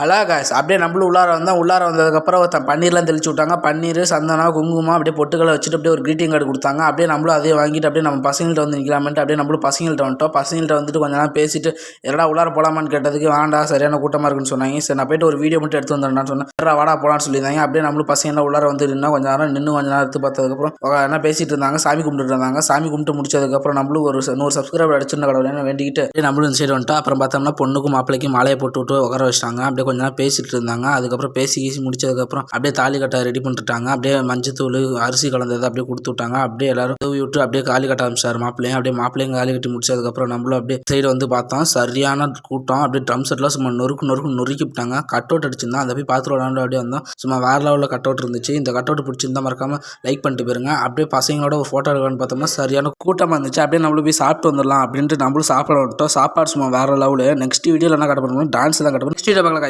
Hello guys அப்படியே நம்மளும் உள்ளார வந்தால் உள்ளார வந்ததுக்கப்புறம் ஒருத்தன் பன்னீர்லாம் தெளிச்சு விட்டாங்க. பன்னீர் சந்தனம் குங்குமம் அப்படியே பொட்டுக்களை வச்சுட்டு அப்படியே ஒரு க்ரீட்டிங் கார்டு கொடுத்தாங்க. அப்படியே நம்மளும் அதே வாங்கிட்டு அப்படியே நம்ம பசங்கள்கிட்ட வந்து நிற்கலாமன்ட்டு அப்படியே நம்மளும் பசங்கள்ட்ட வந்துட்டோம். பசங்கள்ட்ட வந்துட்டு கொஞ்ச நேரம் பேசிட்டு எடா உள்ளார போகலாமான்னு கேட்டதுக்கு வேண்டாம் சரியான கூட்டமாக இருக்குன்னு சொன்னாங்க. சரி நான் போயிட்டு ஒரு வீடியோ மட்டும் எடுத்து வந்துடுறேன்னு சொன்னேன். வாடா போகலான்னு சொல்லியிருந்தாங்க. அப்படியே நம்மளும் பசங்க உள்ளார வந்து நின்னா கொஞ்ச நேரம் நின்று கொஞ்ச நேரம் எடுத்து பார்த்ததுக்கப்புறம் என்ன பேசிட்டு இருந்தாங்க? சாமி கும்பிட்டு இருந்தாங்க. சாமி கும்பிட்டு முடிச்சதுக்கப்புறம் நம்மளும் ஒரு நூறு சப்ஸ்கிரைபர் அடிச்சிருந்த கடவுளேன்னு வேண்டிக்கிட்டு அப்படியே நம்மளும் இந்த சைடு வந்துட்டோம். அப்புறம் பார்த்தோம்னா பொண்ணுக்கும் மாப்பிள்ளைக்கும் மாலையை போட்டு விட்டு உட்கார வச்சிட்டாங்க. அப்படியே கொஞ்ச நேரம் பேசிட்டு இருந்தாங்க. அதுக்கப்புறம் பேசி கீசி முடிச்சதுக்கப்புறம் அப்படியே தாலி கட்ட ரெடி பண்ணிட்டாங்க. அப்படியே மஞ்சத்தூள் அரிசி கலந்ததை அப்படியே கொடுத்து விட்டாங்க. அப்படியே எல்லாரும் தூவி விட்டு அப்படியே காலி கட்ட ஆரம்பிச்சார் மாப்பிள்ளையும். அப்படியே மாப்பிள்ளையும் காலி கட்டி முடிச்சதுக்கப்புறம் நம்மளும் அப்படியே சைடு வந்து பார்த்தோம். சரியான கூட்டம். அப்படியே ட்ரம் செட்லாம் சும்மா நொறுக்கு நொறுக்கு நொறுக்கி விட்டாங்க. கட் அவுட் அடிச்சிருந்தா அதை போய் பார்த்துட்டு விளாண்டு அப்படியே வந்தோம். சும்மா வேற லெவலில் கட் அவுட் இருந்துச்சு. இந்த கட் அவுட் பிடிச்சிருந்தா மறக்காம லைக் பண்ணிட்டு போயிருங்க. அப்படியே பசங்களோட ஒரு ஃபோட்டோ எடுக்கலாம்னு பார்த்தோம்னா சரியான கூட்டமாக இருந்துச்சு. அப்படியே நம்மளும் போய் சாப்பிட்டு வந்துடலாம் அப்படின்ட்டு நம்மளும் சாப்பிட விட்டோம் சாப்பாடு சும்மா வேற லெவலு நெக்ஸ்ட் வீடியோவில் என்ன கட்ட பண்ணுவோம் டான்ஸ் தான் கட்ட நெக்ஸ்ட் வீடியோ பார்க்கலாம்